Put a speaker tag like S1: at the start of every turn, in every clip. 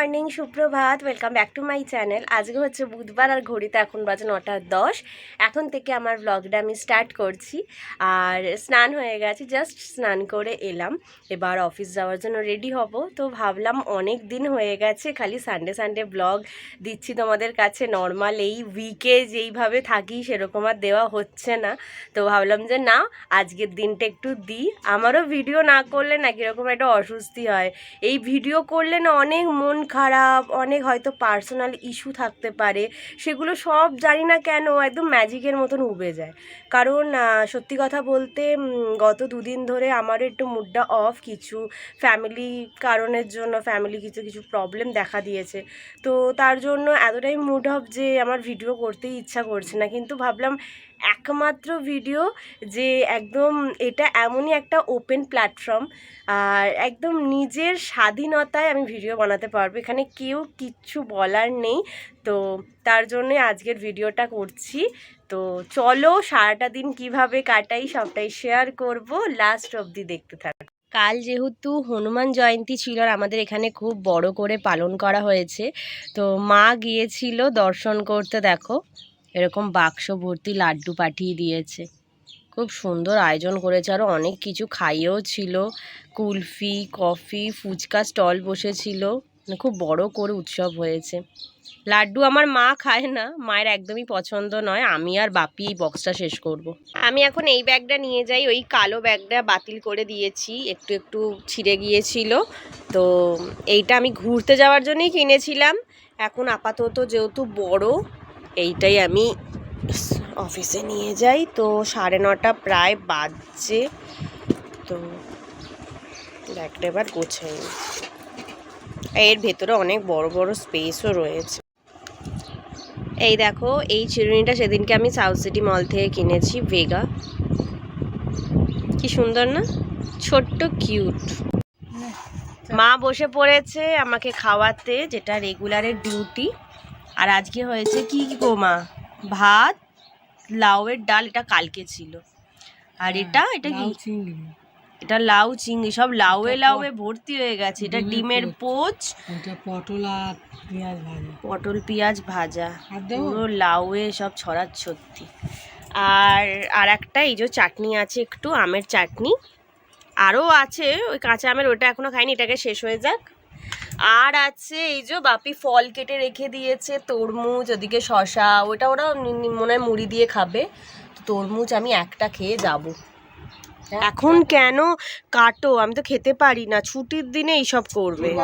S1: morning. সুপ্রভাত welcome back to my channel আজকে হচ্ছে বুধবার আর ঘড়িতে এখন বাজে নটা দশ। এখন থেকে আমার ব্লগটা আমি স্টার্ট করছি। আর স্নান হয়ে গেছে জাস্ট স্নান করে এলাম। এবার অফিস যাওয়ার জন্য রেডি হব। তো ভাবলাম অনেক দিন হয়ে গেছে, খালি সানডে সানডে ব্লগ দিচ্ছি তোমাদের কাছে। নর্মাল এই উইকে যেইভাবে থাকি, সেরকম আর দেওয়া হচ্ছে না। তো ভাবলাম যে না, আজকের দিনটা একটু দিই। আমারও ভিডিও না করলে না কীরকম একটা অস্বস্তি হয়। এই ভিডিও করলে না অনেক মন খারাপ অনেক হয়তো পার্সোনাল ইস্যু থাকতে পারে, সেগুলো সব জানি না কেন একদম ম্যাজিকের মতন উবে যায়। কারণ সত্যি কথা বলতে গত দুদিন ধরে আমারও একটু মুডটা অফ কিছু ফ্যামিলি কারণের জন্য ফ্যামিলি কিছু কিছু প্রবলেম দেখা দিয়েছে। তো তার জন্য এতটাই মুড অফ যে আমার ভিডিও করতেই ইচ্ছা করছে না। কিন্তু ভাবলাম একমাত্র ভিডিও যে একদম এটা এমনই একটা ওপেন প্ল্যাটফর্ম আর একদম নিজের স্বাধীনতায় আমি ভিডিও বানাতে পারব। এখানে কেউ কিচ্ছু বলার নেই। তো তার জন্যে আজকের ভিডিওটা করছি। তো চলো সারাটা দিন কীভাবে কাটাই সবটাই শেয়ার করব। লাস্ট অবধি দেখতে থাকো। কাল যেহেতু হনুমান জয়ন্তী ছিল আর আমাদের এখানে খুব বড় করে পালন করা হয়েছে, তো মা গিয়েছিল দর্শন করতে, দেখো। এরকম বাক্স ভর্তি লাড্ডু পাঠিয়ে দিয়েছে। খুব সুন্দর আয়োজন করেছে। আরও অনেক কিছু খাইয়েও ছিল। কুলফি, কফি, ফুচকা স্টল বসেছিল। মানে খুব বড় করে উৎসব হয়েছে। লাড্ডু আমার মা খায় না। মায়ের একদমই পছন্দ নয়। আমি আর বাপি এই বক্সটা শেষ করব। আমি এখন এই ব্যাগটা নিয়ে যাই। ওই কালো ব্যাগটা বাতিল করে দিয়েছি। একটু একটু ছিঁড়ে গিয়েছিল। তো এইটা আমি ঘুরতে যাওয়ার জন্যই কিনেছিলাম। এখন আপাতত যেহেতু বড় এইটাই আমি অফিসে নিয়ে যাই। তো সাড়ে নটা প্রায় বাজছে। তো ব্যাগটা এবার গোছাই এর ভেতরে অনেক বড় বড় স্পেসও রয়েছে। এই দেখো এই চিরুনিটা সেদিনকে আমি সাউথ সিটি মল থেকে কিনেছি ভেগা কি সুন্দর না? ছোট্ট কিউট মা বসে পড়েছে আমাকে খাওয়াতে যেটা রেগুলারের ডিউটি আর আজকে হয়েছে কি গো মা? ভাত লাউয়ের ডাল এটা কালকে ছিল। আর এটা এটা কি? এটা লাউ চিংড়ি সব লাউয়ে
S2: এটা
S1: লাউয়ে ভর্তি হয়ে গেছে। এটা
S2: ডিমের
S1: পোচ।
S2: ওটা পটল আর পেঁয়াজ ভাজা।
S1: পটল পেঁয়াজ ভাজা। পুরো লাউয়ে সব ছড়ার ছত্তি আর আর একটা এই যে চাটনি আছে একটু আমের চাটনি। আরও আছে ওই কাঁচা আমের ওটা এখনও খাইনি এটাকে শেষ হয়ে যাক। আর আছে এই যে বাপি ফল কেটে রেখে দিয়েছে তরমুজ ওদিকে শশা ওটা ওরা মনে হয় মুড়ি দিয়ে খাবে। তো তরমুজ আমি একটা খেয়ে যাব। এখন কেন কাটো? আমি তো খেতে পারি না ছুটির দিনে এইসব করবে।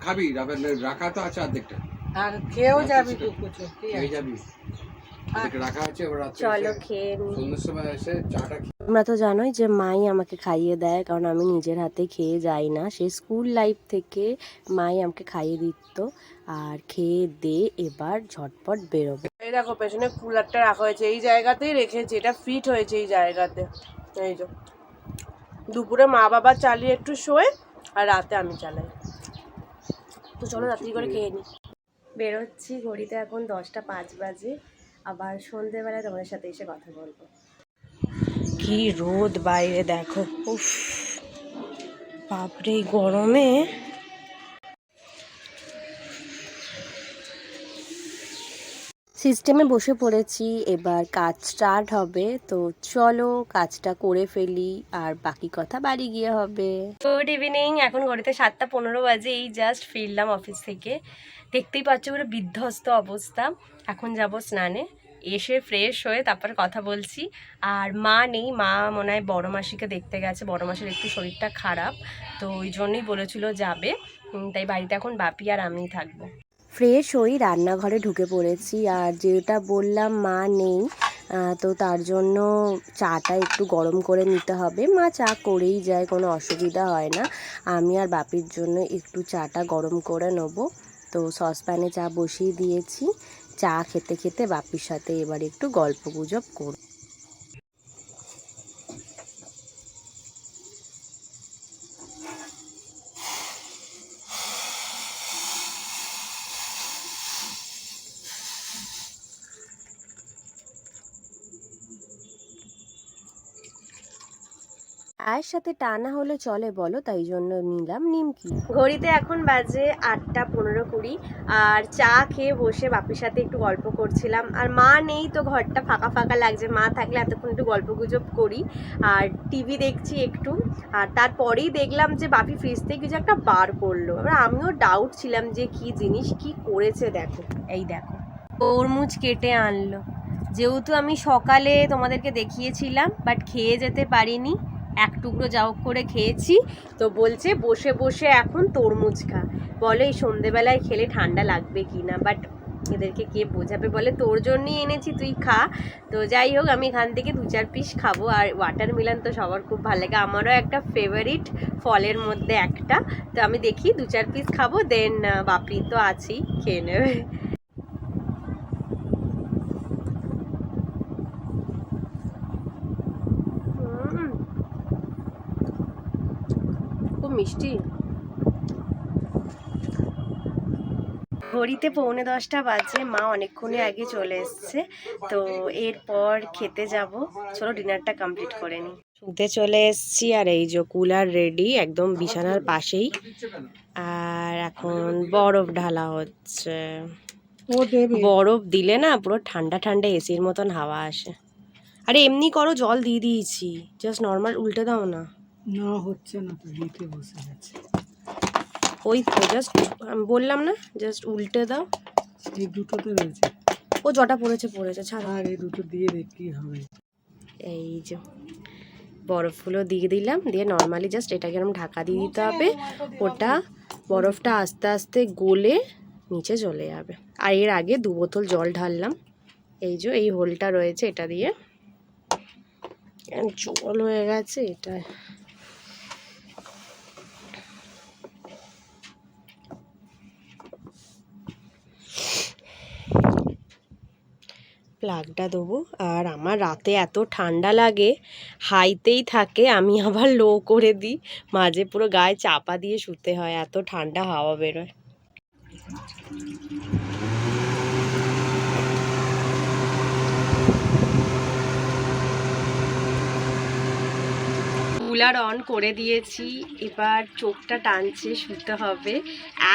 S3: খাবি রাখা- তো আছে অর্ধেকটা।
S2: আর খেয়েও যাবি
S3: যাবি।
S1: চলো খেয়ে তোমরা তো জানোই যে মাই আমাকে খাইয়ে দেয় কারণ আমি নিজের হাতে খেয়ে যাই না। সে স্কুল লাইফ থেকে মাই আমাকে খাইয়ে দিত আর খেয়ে দে এবার ঝটপট বেরোবো।
S2: এই দেখো পেছনে কুলারটা রাখা হয়েছে। এই জায়গাতেই রেখেছি এটা ফিট হয়েছে এই জায়গাতে। এই যে দুপুরে মা বাবা চালিয়ে একটু শোয়ে আর রাতে আমি চালাই।
S1: তো চলো রাত্রি করে খেয়ে নি। বেরোচ্ছি ঘড়িতে এখন দশটা পাঁচ বাজে। আবার সন্ধেবেলায় তোমাদের সাথে এসে কথা বলব। কি রোদ বাইরে দেখো। উফ বাপরে গরমে। সিস্টেমে বসে পড়েছি এবার কাজ স্টার্ট হবে তো চলো কাজটা করে ফেলি আর বাকি কথা বাড়ি গিয়ে হবে। গুড ইভিনিং এখন ঘড়িতে সাতটা পনেরো বাজে এই জাস্ট ফিরলাম অফিস থেকে। দেখতেই পাচ্ছ পুরো বিধ্বস্ত অবস্থা। এখন যাব স্নানে, এসে ফ্রেশ হয়ে তারপর কথা বলছি। আর মা নেই, মা মনে হয় বড় মাসিকে দেখতে গেছে, বড় মাসির একটু শরীরটা খারাপ, তো ওই জন্যই বলেছিল যাবে। তাই বাড়িতে এখন বাপি আর আমিই থাকব। ফ্রেশ হই রান্নাঘরে ঢুকে পড়েছি, আর যেটা বললাম মা নেই তো তার জন্য চাটা একটু গরম করে নিতে হবে। মা চা করেই যায়, কোনো অসুবিধা হয় না। আমি আর বাপির জন্য একটু চাটা গরম করে নেব। তো সসপ্যানে চা বসিয়ে দিয়েছি। চা খেতে খেতে বাপির সাথে এবার একটু গল্প গুজব করব। চায়ের সাথে টানা হলে চলে বলো, তাই জন্য নিলাম নিমকি। ঘড়িতে এখন বাজে আটটা পনেরো কুড়ি, আর চা খেয়ে বসে বাপির সাথে একটু গল্প করছিলাম। আর মা নেই তো, ঘরটা ফাঁকা ফাঁকা লাগছে। মা থাকলে এতক্ষণ একটু গল্প গুজব করি, আর টিভি দেখছি একটু। আর তারপরেই দেখলাম যে বাপি ফ্রিজ থেকে কিছু একটা বার করল। এবার আমিও ডাউট ছিলাম যে কি জিনিস, কি করেছে দেখো। এই দেখো, তরমুজ কেটে আনলো। যেহেতু আমি সকালে তোমাদেরকে দেখিয়েছিলাম বাট খেয়ে যেতে পারিনি। এক টুকরো যাও করে খেয়েছি। তো বলছে, বসে বসে এখন তরমুজ খা। বলে, এই সন্ধেবেলায় খেলে ঠান্ডা লাগবে কি না? বাট এদেরকে কে বোঝাবে বলে, তোর জন্যই এনেছি, তুই খা। তো যাই হোক, আমি এখান থেকে দু চার পিস খাব। আর ওয়াটারমেলন তো সবার খুব ভালো লাগে। আমারও একটা ফেভারিট ফলের মধ্যে একটা। তো আমি দেখি, দু চার পিস খাব দেন বাপি তো আছেই, খেয়ে নেবে। মিষ্টি? ঘড়িতে পৌনে দশটা বাজে মা অনেকক্ষণে আগে চলে এসছে তো এরপর খেতে যাব। চলো ডিনারটা কমপ্লিট করে নিই। শুতে চলে এসছি আর এই যে কুলার রেডি একদম বিছানার পাশেই। আর এখন বরফ ঢালা হচ্ছে। বরফ দিলে না পুরো ঠান্ডা ঠান্ডা এসির মতন হাওয়া আসে। আরে এমনি করো জল দিয়ে দিয়েছি। জাস্ট নর্মাল উল্টে দাও না।
S2: না হচ্ছে না তো নিতে বসে গেছে।
S1: ওই তো জাস্ট আমি বললাম না জাস্ট উল্টে দাও।
S2: এই দুটোতে রয়েছে।
S1: ও জটা পড়েছে পড়েছে ছাড়।
S2: আর এই দুটো দিয়ে দেখ কি হবে।
S1: এই যে বরফগুলো দিয়ে দিলাম দিয়ে নর্মালি জাস্ট এটাকে এরকম ঢাকা দিয়ে দিতে হবে। ওটা বরফটা আস্তে আস্তে গলে নিচে চলে যাবে। আর এর আগে দু বোতল জল ঢাললাম। এই যে এই হোলটা রয়েছে এটা দিয়ে। জল হয়ে গেছে এটা প্লাগটা দেবো। আর আমার রাতে এত ঠান্ডা লাগে, হাইতেই থাকে, আমি আবার লো করে দিই। মাঝে পুরো গায়ে চাপা দিয়ে শুতে হয়, এত ঠান্ডা হাওয়া বেরোয়। কুলার অন করে দিয়েছি। এবার চোখটা টানছে, শুতে হবে।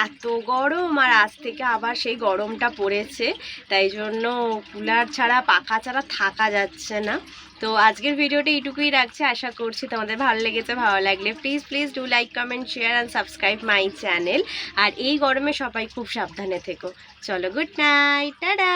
S1: এত গরম আর আজ থেকে আবার সেই গরমটা পড়েছে। তাই জন্য কুলার ছাড়া, পাখা ছাড়া থাকা যাচ্ছে না। তো আজকের ভিডিওটা এইটুকুই রাখছি। আশা করছি তোমাদের ভালো লেগেছে, ভালো লাগলে please please do like comment share and subscribe my channel আর এই গরমে সবাই খুব সাবধানে থেকো। চলো গুড নাইট টাটা!